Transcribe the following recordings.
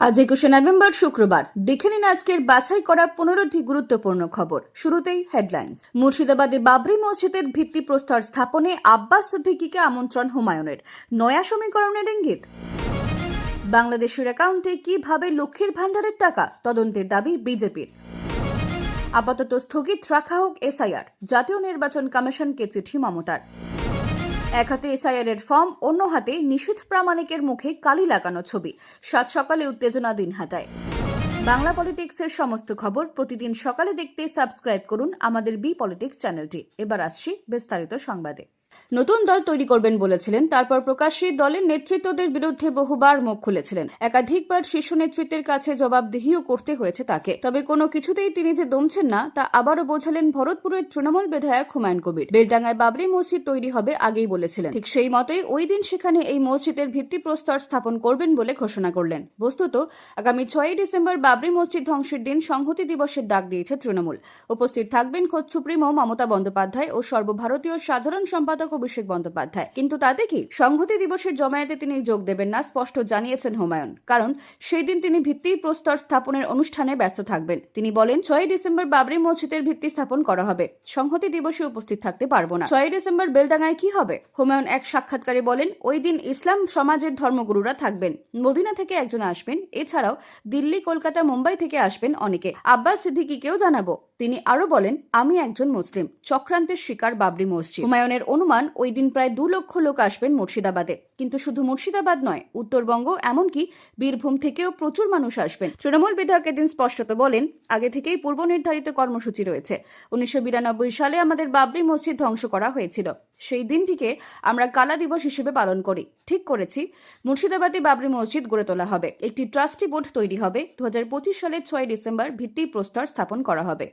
আজ একুশে নভেম্বর শুক্রবার। দেখে নিন আজকের বাছাই করা পনেরোটি গুরুত্বপূর্ণ খবর। শুরুতেই হেডলাইন্স মুর্শিদাবাদে বাবরি মসজিদের ভিত্তি ভিত্তিপ্রস্তর স্থাপনে আব্বাস সিদ্দিকীকে আমন্ত্রণ হুমায়ুনের। নয়া সমীকরণের ইঙ্গিত। বাংলাদেশের অ্যাকাউন্টে কীভাবে লক্ষ্মীর ভাণ্ডারের টাকা? তদন্তের দাবি বিজেপির। আপাতত স্থগিত রাখা হোক এসআইআর। জাতীয় নির্বাচন কমিশনকে চিঠি মমতার। এক হাতে এসআইআর এর ফর্ম, অন্য হাতে নিষিদ্ধ প্রামাণিকের মুখে কালি লাগানো ছবি। সাত সকালে উত্তেজনা দিন হাটায়। বাংলা পলিটিক্সের সমস্ত খবর প্রতিদিন সকালে দেখতে সাবস্ক্রাইব করুন আমাদের বি পলিটিক্স চ্যানেলটি। এবার আসছি বিস্তারিত সংবাদে। নতুন দল তৈরি করবেন বলেছিলেন। তারপর প্রকাশ্যে দলের নেতৃত্বদের বিরুদ্ধে বহুবার মুখ খুলেছিলেন। একাধিকবার শীর্ষ নেতৃত্বের কাছে জবাবদিহিও করতে হয়েছে তাকে। তবে কোনো কিছুতেই তিনি যে দমছেন না, তা আবারও বোঝালেন ভরতপুরের তৃণমূল বিধায়ক হুমায়ুন কবির। বেলডাঙ্গায় বাবরি মসজিদ তৈরি হবে আগেই বলেছিলেন। ঠিক সেই মতোই ওই দিন সেখানে এই মসজিদের ভিত্তিপ্রস্তর স্থাপন করবেন বলে ঘোষণা করলেন। বস্তুত, আগামী ছয়ই ডিসেম্বর বাবরি মসজিদ ধ্বংসের দিন সংহতি দিবসের ডাক দিয়েছে তৃণমূল। উপস্থিত থাকবেন খোদ সুপ্রিমো মমতা বন্দ্যোপাধ্যায় ও সর্বভারতীয় সাধারণ সম্পাদক অভিষেক বন্দ্যোপাধ্যায়। কিন্তু তাতে কি? সংহতি দিবসের জমায়েতে তিনি যোগ দেবেন না, স্পষ্ট জানিয়েছেন হুমায়ুন। কারণ সেই দিন তিনি ভিত্তি প্রস্তর স্থাপনের অনুষ্ঠানে ব্যস্ত থাকবেন। তিনি বলেন ছয় ডিসেম্বর বাবরি মসজিদের ভিত্তি স্থাপন করা হবে। সংহতি দিবসে উপস্থিত থাকতে পারব না। ছয় ডিসেম্বর বেলডাঙ্গায় কি হবে? হুমায়ুন এক সাক্ষাৎকারে বলেন, ওই দিন ইসলাম সমাজের ধর্মগুরুরা থাকবেন। মদিনা থেকে একজন আসবেন, এছাড়াও দিল্লি, কলকাতা, মুম্বাই থেকে আসবেন অনেকে। আব্বাস সিদ্দিকিকেও জানাব। তিনি আরও বলেন, আমি একজন মুসলিম। চক্রান্তের শিকার বাবরি মসজিদ। হুমায়ুনের অনুমান, ওই দিন প্রায় দু লক্ষ লোক আসবেন মুর্শিদাবাদে। কিন্তু শুধু মুর্শিদাবাদ নয়, উত্তরবঙ্গ, এমনকি বীরভূম থেকেও প্রচুর মানুষ আসবেন। তৃণমূল বিধায়ক এদিন স্পষ্টত বলেন, আগে থেকেই পূর্ব নির্ধারিত কর্মসূচি রয়েছে। উনিশশো বিরানব্বই সালে আমাদের বাবরি মসজিদ ধ্বংস করা হয়েছিল। সেই দিনটিকে আমরা কালা দিবস হিসেবে পালন করি। ঠিক করেছি, মুর্শিদাবাদে বাবরি মসজিদ গড়ে তোলা হবে। একটি ট্রাস্টি বোর্ড তৈরি হবে। দু হাজার পঁচিশ সালের ছয় ডিসেম্বর ভিত্তি প্রস্তর স্থাপন করা হবে।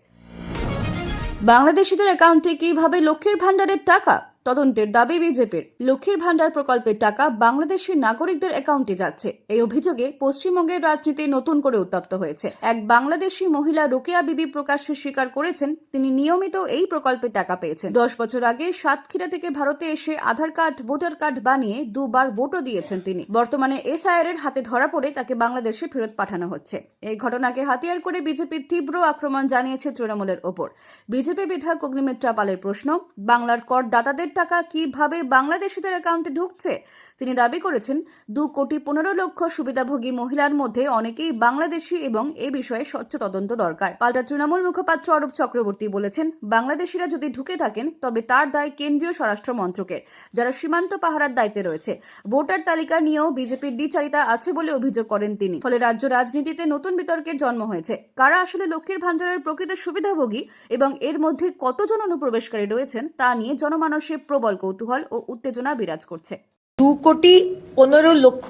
বাংলাদেশিদের অ্যাকাউন্টে কীভাবে লক্ষ্মীর ভাণ্ডারের টাকা? তদন্তের দাবি বিজেপির। লক্ষ্মীর ভাণ্ডার প্রকল্পের টাকা বাংলাদেশি নাগরিকদের অ্যাকাউন্টে যাচ্ছে। এই অভিযোগে পশ্চিমবঙ্গের রাজনীতি নতুন করে উত্তপ্ত হয়েছে। এক বাংলাদেশি মহিলা রোকেয়া বিবি প্রকাশ্যে স্বীকার করেছেন, তিনি নিয়মিত এই প্রকল্পের টাকা পেয়েছেন। দশ বছর আগে সাতক্ষীরা থেকে ভারতে এসে আধার কার্ড, ভোটার কার্ড বানিয়ে দুবার ভোটও দিয়েছেন তিনি। বর্তমানে এসআইআর এর হাতে ধরা পড়ে তাকে বাংলাদেশে ফেরত পাঠানো হচ্ছে। এই ঘটনাকে হাতিয়ার করে বিজেপির তীব্র আক্রমণ জানিয়েছে তৃণমূলের ওপর। বিজেপি বিধায়ক অগ্নিমিত্রা পালের প্রশ্ন, বাংলার করদাতাদের টাকা কীভাবে বাংলাদেশিদের অ্যাকাউন্টে ঢুকছে? তিনি দাবি করেছেন, দু কোটি পনেরো লক্ষ সুবিধাভোগী মহিলার মধ্যে অনেকেই বাংলাদেশি এবং এ বিষয়ে স্বচ্ছ তদন্ত দরকার। পাল্টা তৃণমূল মুখপাত্র অরূপ চক্রবর্তী বলেছেন, বাংলাদেশিরা যদি ঢুকে থাকেন, তবে তার দায় কেন্দ্রীয় স্বরাষ্ট্র মন্ত্রকের, যারা সীমান্ত পাহারার দায়িত্বে রয়েছে। ভোটার তালিকা নিয়েও বিজেপির দ্বিচারিতা আছে বলে অভিযোগ করেন তিনি। ফলে রাজ্য রাজনীতিতে নতুন বিতর্কের জন্ম হয়েছে। কারা আসলে লক্ষ্মীর ভাণ্ডারের প্রকৃত সুবিধাভোগী এবং এর মধ্যে কতজন অনুপ্রবেশকারী রয়েছেন, তা নিয়ে জনমানসে প্রবল কৌতূহল ও উত্তেজনা বিরাজ করছে। দু কোটি পনেরো লক্ষ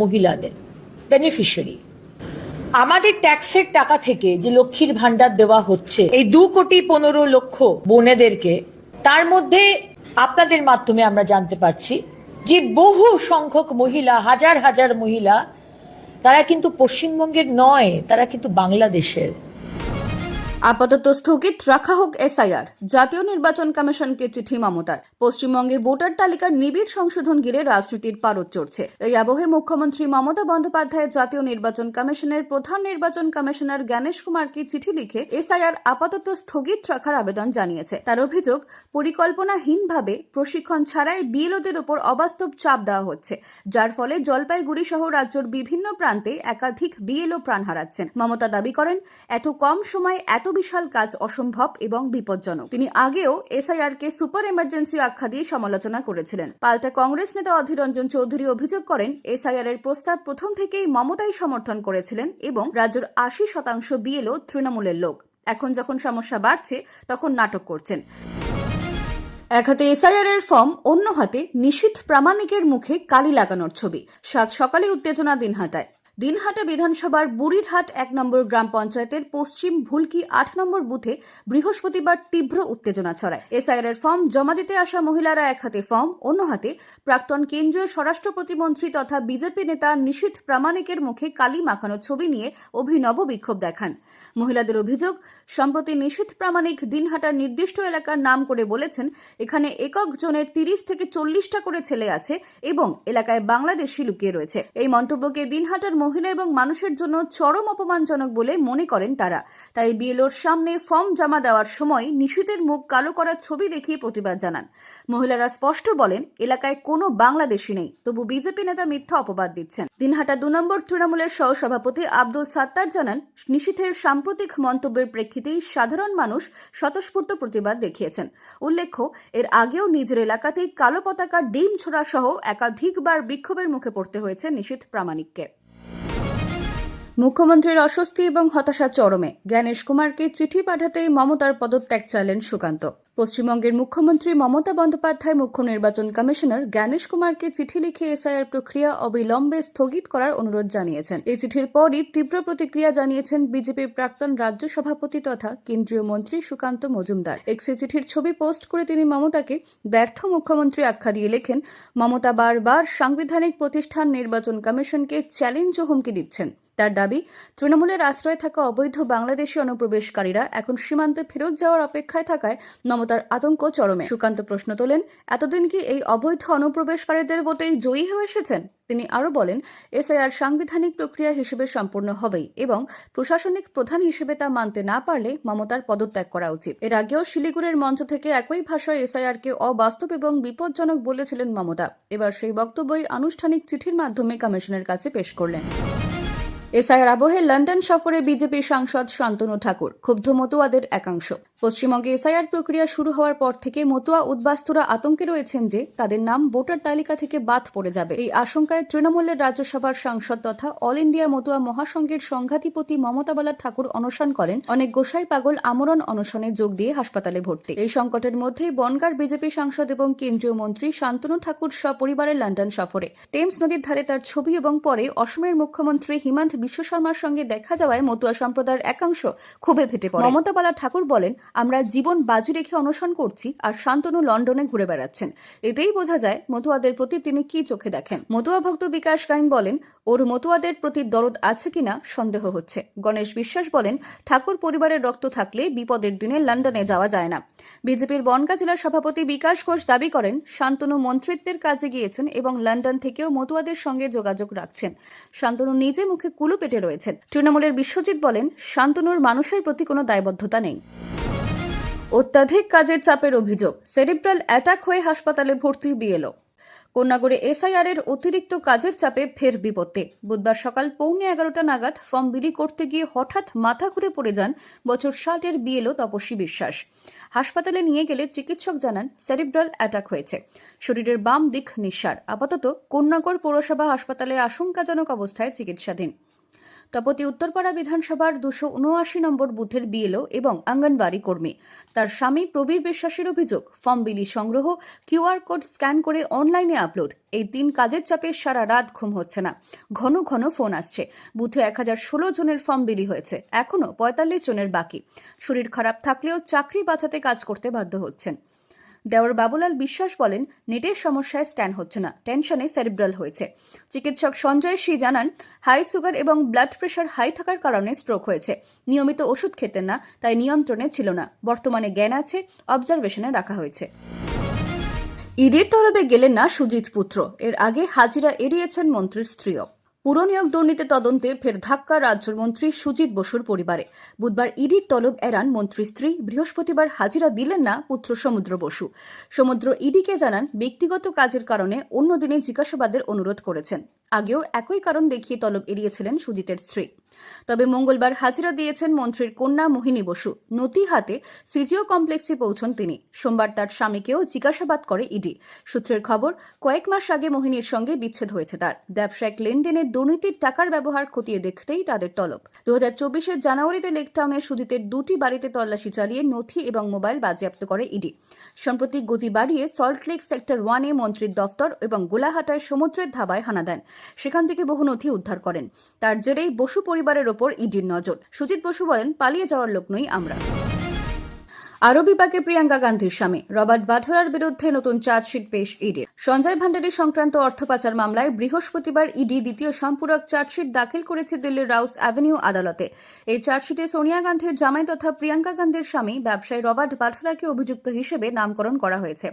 মহিলাদের বেনিফিশিয়ারি আমাদের ট্যাক্সের টাকা থেকে যে লক্ষ্মীর ভান্ডার দেওয়া হচ্ছে, এই দু কোটি পনেরো লক্ষ বোনেদেরকে, তার মধ্যে আপনাদের মাধ্যমে আমরা জানতে পারছি যে বহু সংখ্যক মহিলা, হাজার হাজার মহিলা, তারা কিন্তু পশ্চিমবঙ্গের নয়, তারা কিন্তু বাংলাদেশের। আপাতত স্থগিত রাখা হোক এসআইআর। জাতীয় নির্বাচন কমিশনকে চিঠি মমতার। পশ্চিমবঙ্গে ভোটার তালিকার নিবিড় সংশোধন ঘিরে রাজনীতির পারদ চড়ছে। এই আবহে মুখ্যমন্ত্রী মমতা বন্দ্যোপাধ্যায় জাতীয় নির্বাচন কমিশনের প্রধান নির্বাচন কমিশনার জ্ঞানেশ কুমারকে চিঠি লিখে এসআইআর আপাতত স্থগিত রাখার আবেদন জানিয়েছে। তার অভিযোগ, পরিকল্পনাহীনভাবে প্রশিক্ষণ ছাড়াই বিএলওদের উপর অবাস্তব চাপ দেওয়া হচ্ছে, যার ফলে জলপাইগুড়ি সহ রাজ্যের বিভিন্ন প্রান্তে একাধিক বিএলও প্রাণ হারাচ্ছেন। মমতা দাবি করেন, এত কম সময়ে এত বিশাল কাজ অসম্ভব এবং বিপজ্জনক। তিনি আগেও এসআইআর কে সুপার এমার্জেন্সি আখ্যা দিয়ে সমালোচনা করেছিলেন। পাল্টা কংগ্রেস নেতা অধীর রঞ্জন চৌধুরী অভিযোগ করেন এসআইআর এর প্রস্তাব প্রথম থেকেই মমতাই সমর্থন করেছিলেন এবং রাজ্যের আশি শতাংশ বিএলও তৃণমূলের লোক। এখন যখন সমস্যা বাড়ছে, তখন নাটক করছেন। এক হাতে এসআইআর এর ফর্ম, অন্য হাতে নিশীথ প্রামাণিকের মুখে কালি লাগানোর ছবি। সাত সকালে উত্তেজনা দিনহাটায়। দিনহাটা বিধানসভার বুড়িরহাট এক নম্বর গ্রাম পঞ্চায়েতের পশ্চিম ভুলকি আট নম্বর বুথে বৃহস্পতিবার তীব্র উত্তেজনা ছড়ায়। এসআইআর এর ফর্ম জমা দিতে আসা মহিলারা এক হাতে ফর্ম, অন্য হাতে প্রাক্তন কেন্দ্রীয় স্বরাষ্ট্র প্রতিমন্ত্রী তথা বিজেপি নেতা নিশীথ প্রামাণিকের মুখে কালি মাখানো ছবি নিয়ে অভিনব বিক্ষোভ দেখান। মহিলাদের অভিযোগ, সম্প্রতি নিশীথ প্রামাণিক দিনহাটার নির্দিষ্ট এলাকার নাম করে বলেছেন, এখানে একক জনের তিরিশ থেকে চল্লিশটা করে ছেলে আছে এবং এলাকায় বাংলাদেশি লুকিয়ে রয়েছে। এই মন্তব্যকে দিনহাটার মহিলা এবং মানুষের জন্য চরম অপমানজনক বলে মনে করেন তারা। তাই বিএলওর সামনে ফর্ম জমা দেওয়ার সময় নিশীতের মুখ কালো করার ছবি দেখিয়ে প্রতিবাদ জানান। মহিলারা স্পষ্ট বলেন, এলাকায় কোনো বাংলাদেশি নেই, তবু বিজেপি নেতা মিথ্যা অপবাদ দিচ্ছেন। দিনহাটা দু নম্বর তৃণমূলের সহসভাপতি আব্দুল সাত্তার জানান নিশীথের সাম্প্রতিক মন্তব্যের প্রেক্ষিতেই সাধারণ মানুষ স্বতঃস্ফূর্ত প্রতিবাদ দেখিয়েছেন। উল্লেখ্য, এর আগেও নিজের এলাকাতেই কালো পতাকা, ডিম ছোড়া সহ একাধিকবার বিক্ষোভের মুখে পড়তে হয়েছে নিশীথ প্রামাণিককে। মুখ্যমন্ত্রীর অস্বস্তি এবং হতাশা চরমে। জ্ঞানেশ কুমারকে চিঠি পাঠাতেই মমতার পদত্যাগ চাইলেন সুকান্ত। পশ্চিমবঙ্গের মুখ্যমন্ত্রী মমতা বন্দ্যোপাধ্যায় মুখ্য নির্বাচন কমিশনার জ্ঞানেশ কুমারকে চিঠি লিখে এসআইআর প্রক্রিয়া অবিলম্বে স্থগিত করার অনুরোধ জানিয়েছেন। এই চিঠির পরই তীব্র প্রতিক্রিয়া জানিয়েছেন বিজেপির প্রাক্তন রাজ্য সভাপতি তথা কেন্দ্রীয় মন্ত্রী সুকান্ত মজুমদার। এক্সে চিঠির ছবি পোস্ট করে তিনি মমতাকে ব্যর্থ মুখ্যমন্ত্রী আখ্যা দিয়ে লেখেন, মমতা বারবার সাংবিধানিক প্রতিষ্ঠান নির্বাচন কমিশনকে চ্যালেঞ্জ ও হুমকি দিচ্ছেন। তার দাবি, তৃণমূলের আশ্রয়ে থাকা অবৈধ বাংলাদেশি অনুপ্রবেশকারীরা এখন সীমান্তে ফেরত যাওয়ার অপেক্ষায় থাকায় মমতার আতঙ্ক চরমে। সুকান্ত প্রশ্ন তোলেন, এতদিন কি এই অবৈধ অনুপ্রবেশকারীদের ভোটেই জয়ী হয়ে এসেছেন? তিনি আরও বলেন, এসআইআর সাংবিধানিক প্রক্রিয়া হিসেবে সম্পূর্ণ হবেই এবং প্রশাসনিক প্রধান হিসেবে তা মানতে না পারলে মমতার পদত্যাগ করা উচিত। এর আগেও শিলিগুড়ির মঞ্চ থেকে একই ভাষায় এসআইআরকে অবাস্তব এবং বিপজ্জনক বলেছিলেন মমতা। এবার সেই বক্তব্যই আনুষ্ঠানিক চিঠির মাধ্যমে কমিশনের কাছে পেশ করলেন। এসআইআর আবহে লন্ডন সফরে বিজেপি সাংসদ শান্তনু ঠাকুর ক্ষুব্ধ মতুয়াদের একাংশ। পশ্চিমবঙ্গে এসআইআর প্রক্রিয়া শুরু হওয়ার পর থেকে মতুয়া উদ্বাস্তুরা আতঙ্কে রয়েছেন যে তাদের নাম ভোটার তালিকা থেকে বাদ পড়ে যাবে। এই আশঙ্কায় তৃণমূলের রাজ্যসভার সাংসদ তথা অল ইন্ডিয়া মতুয়া মহাসংঘের সংঘাতিপতি মমতা বালা ঠাকুর অনশন করেন। অনেক গোসাই পাগল আমরণ অনশনে যোগ দিয়ে হাসপাতালে ভর্তি। এই সংকটের মধ্যেই বনগার বিজেপি সাংসদ এবং কেন্দ্রীয় মন্ত্রী শান্তনু ঠাকুর সপরিবারে লন্ডন সফরে। টেমস নদীর ধারে তার ছবি এবং পরে অসমের মুখ্যমন্ত্রী হিমন্ত বিশ্ব শর্মার সঙ্গে দেখা যাওয়ায় মতুয়া সম্প্রদায়ের একাংশ ক্ষোভে ফেটে পড়ে। মমতা বালা ঠাকুর বলেন আমরা জীবন বাজি রেখে অনশন করছি আর শান্তনু লন্ডনে ঘুরে বেড়াচ্ছেন। এতেই বোঝা যায় মতুয়াদের প্রতি তিনি কি চোখে দেখেন। মতুয়া ভক্ত বিকাশ গাইন বলেন, ওর মতুয়াদের প্রতি দরদ আছে কিনা সন্দেহ হচ্ছে। গণেশ বিশ্বাস বলেন, ঠাকুর পরিবারের রক্ত থাকলে বিপদের দিনে লন্ডনে যাওয়া যায় না। বিজেপির বনগা জেলার সভাপতি বিকাশ ঘোষ দাবি করেন, শান্তনু মন্ত্রিত্বের কাজে গিয়েছেন এবং লন্ডন থেকেও মতুয়াদের সঙ্গে যোগাযোগ রাখছেন। শান্তনু নিজে মুখে কুলু পেটে রয়েছেন। তৃণমূলের বিশ্বজিৎ বলেন, শান্তনুর মানুষের প্রতি কোনো দায়বদ্ধতা নেই। অত্যাধিক কাজের চাপের অভিযোগ, সেরিব্রাল অ্যাটাক হয়ে হাসপাতালে ভর্তি বিএলও। কন্যাগড়ে এসআইআর এর অতিরিক্ত কাজের চাপে ফের বিপত্তি। বুধবার সকাল পৌনে এগারোটা নাগাদ ফর্ম বিলি করতে গিয়ে হঠাৎ মাথা ঘুরে পড়ে যান বছর ষাটের বিএলও তপস্বী বিশ্বাস। হাসপাতালে নিয়ে গেলে চিকিৎসক জানান, সেরিব্রাল অ্যাটাক হয়েছে। শরীরের বাম দিক নিঃসার। আপাতত কন্যাগড় পৌরসভা হাসপাতালে আশঙ্কাজনক অবস্থায় চিকিৎসাধীন। তপতি উত্তরপাড়া বিধানসভার দুশো উনআশি নম্বর বুথের বিএলও এবং অঙ্গনবাড়ি কর্মী। তার স্বামী প্রবীর বিশ্বাসের অভিযোগ, ফর্ম বিলি সংগ্রহ কিউআর কোড স্ক্যান করে অনলাইনে আপলোড। এই তিন কাজের চাপে সারা রাত ঘুম হচ্ছে না। ঘন ঘন ফোন আসছে। বুথে এক হাজার ষোলো জনের ফর্ম বিলি হয়েছে। এখনও পঁয়তাল্লিশ জনের বাকি। শরীর খারাপ থাকলেও চাকরি বাঁচাতে কাজ করতে বাধ্য হচ্ছেন। দেওয়ার বাবুলাল বিশ্বাস বলেন, নেটের সমস্যায় স্ক্যান হচ্ছে না, টেনশনে সেরিব্রাল হয়েছে। চিকিৎসক সঞ্জয় সি জানান, হাই সুগার এবং ব্লাড প্রেশার হাই থাকার কারণে স্ট্রোক হয়েছে। নিয়মিত ওষুধ খেতেন না, তাই নিয়ন্ত্রণে ছিল না। বর্তমানে জ্ঞান আছে, অবজারভেশনে রাখা হয়েছে। ঈদের তরবে গেলেন না সুজিত পুত্র, এর আগে হাজিরা এড়িয়েছেন মন্ত্রীর স্ত্রীও। পুরনিয়োগ দুর্নীতি তদন্তে ফের ধাক্কা রাজ্যমন্ত্রী সুজিত বসুর পরিবারে। বুধবার ইডির তলব এড়ান মন্ত্রী স্ত্রী, বৃহস্পতিবার হাজিরা দিলেন না পুত্র সমুদ্র বসু। সমুদ্র ইডিকে জানান, ব্যক্তিগত কাজের কারণে অন্যদিনে জিজ্ঞাসাবাদের অনুরোধ করেছেন। আগেও একই কারণ দেখিয়ে তলব এড়িয়েছিলেন সুজিতের স্ত্রী। তবে মঙ্গলবার হাজিরা দিয়েছেন মন্ত্রীর কন্যা মোহিনী বসু। নতি হাতে সিজিও কমপ্লেক্সে পৌঁছন তিনি। সোমবার তার স্বামীকেও জিজ্ঞাসাবাদ করে ইডি। সূত্রের খবর, কয়েক মাস আগে মোহিনীর সঙ্গে বিচ্ছেদ হয়েছে তার। ব্যবসায়িক লেনদেনে দুর্নীতির টাকার ব্যবহার খতিয়ে দেখতেই তাদের তলব। দু হাজার চব্বিশের জানুয়ারিতে লেকটাউনের সুজিতের দুটি বাড়িতে তল্লাশি চালিয়ে নথি এবং মোবাইল বাজেয়াপ্ত করে ইডি। সম্প্রতি গতি বাড়িয়ে সল্টলেক সেক্টর ওয়ানে মন্ত্রীর দফতর এবং গোলাহাটায় সমুদ্রের ধাবায় হানা দেন। সেখান থেকে বহু নথি উদ্ধার করেন। তার জেরেই বসু পরিবারের ওপর ইডির নজর। সুজিত বসু বলেন পালিয়ে যাওয়ার লোক নই আমরা। আরও বিপাকে প্রিয়াঙ্কা গান্ধীর স্বামী। রবার্ট বাঢরার বিরুদ্ধে নতুন চার্জশিট পেশ ইডি। সঞ্জয় ভান্ডারী সংক্রান্ত অর্থ পাচার মামলায় বৃহস্পতিবার ইডি দ্বিতীয় সম্পূরক চার্জশিট দাখিল করেছে দিল্লির রাউস অ্যাভিনিউ আদালতে। এই চার্জশিটে সোনিয়া গান্ধীর জামাই তথা প্রিয়াঙ্কা গান্ধীর স্বামী, ব্যবসায়ী রবার্ট বাঢরাকে অভিযুক্ত হিসেবে নামকরণ করা হয়েছে।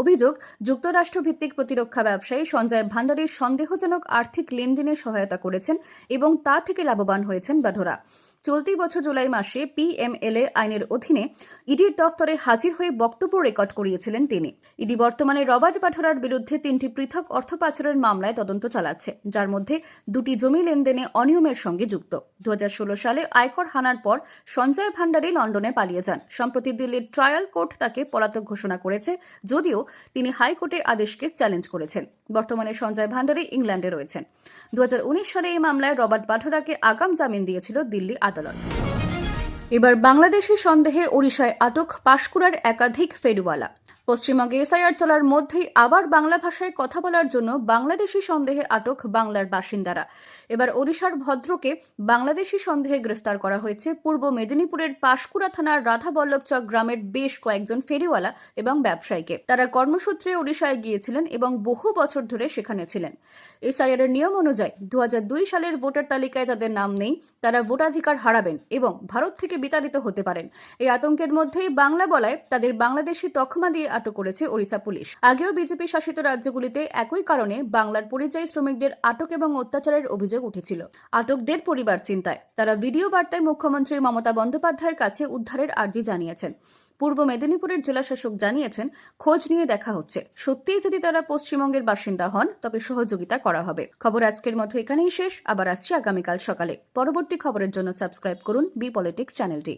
অভিযোগ, যুক্তরাষ্ট্রভিত্তিক প্রতিরক্ষা ব্যবসায়ী সঞ্জয় ভান্ডারীর সন্দেহজনক আর্থিক লেনদেনে সহায়তা করেছেন এবং তা থেকে লাভবান হয়েছেন বাঢরা চলতি বছর জুলাই মাসে পিএমএলএ আইনের অধীনে ইডির দফতরে হাজির হয়ে বক্তব্য রেকর্ড করিয়েছিলেন তিনি। ইডি বর্তমানে রবার্ট বাঠরার বিরুদ্ধে তিনটি পৃথক অর্থ পাচারের মামলায় তদন্ত চালাচ্ছে, যার মধ্যে দুটি জমি লেনদেনে অনিয়মের সঙ্গে যুক্ত। দু হাজার ষোলো সালে আয়কর হানার পর সঞ্জয় ভান্ডারী লন্ডনে পালিয়ে যান। সম্প্রতি দিল্লির ট্রায়াল কোর্ট তাকে পলাতক ঘোষণা করেছে, যদিও তিনি হাইকোর্টের আদেশকে চ্যালেঞ্জ করেছেন। বর্তমানে সঞ্জয় ভান্ডারী ইংল্যান্ডে রয়েছেন। দু হাজার উনিশ সালে এই মামলায় রবার্ট বাঠোরাকে আগাম জামিন দিয়েছিল দিল্লি আদালত। এবার বাংলাদেশি সন্দেহে ওড়িশায় আটক পাশকুড়ার একাধিক ফেরিওয়ালা পশ্চিমবঙ্গে এসআইআর চলার মধ্যেই আবার বাংলা ভাষায় কথা বলার জন্য বাংলাদেশি সন্দেহে আটক বাংলার বাসিন্দারা। এবার ওড়িশার ভদ্রকে বাংলাদেশি সন্দেহে গ্রেফতার করা হয়েছে। পূর্ব মেদিনীপুরের পাশকুড়া থানার রাধাবল্লভচক গ্রামের বেশ কয়েকজন ফেরিওয়ালা এবং ব্যবসায়ীকে। তারা কর্মসূত্রে ওড়িশায় গিয়েছিলেন এবং বহু বছর ধরে সেখানে ছিলেন। এসআইআর এর নিয়ম অনুযায়ী দু হাজার দুই সালের ভোটার তালিকায় যাদের নাম নেই, তারা ভোটাধিকার হারাবেন এবং ভারত থেকে বিতাড়িত হতে পারেন। এই আতঙ্কের মধ্যেই বাংলা বলায় তাদের বাংলাদেশি তকমা দিয়ে আটক করেছে ওড়িশা পুলিশ। আগেও বিজেপি শাসিত রাজ্যগুলিতে একই কারণে বাংলার পরিযায়ী শ্রমিকদের আটক এবং অত্যাচারের অভিযোগ উঠেছিল। আটকদের পরিবার চিন্তায়। তারা ভিডিও বার্তায় মুখ্যমন্ত্রী মমতা বন্দ্যোপাধ্যায়ের কাছে উদ্ধারের আর্জি জানিয়েছেন। পূর্ব মেদিনীপুরের জেলাশাসক জানিয়েছেন, খোঁজ নিয়ে দেখা হচ্ছে। সত্যিই যদি তারা পশ্চিমবঙ্গের বাসিন্দা হন, তবে সহযোগিতা করা হবে। খবর আজকের মতো এখানেই শেষ। আবার আসছি আগামীকাল সকালে। পরবর্তী খবরের জন্য সাবস্ক্রাইব করুন বি পলিটিক্স চ্যানেলটি।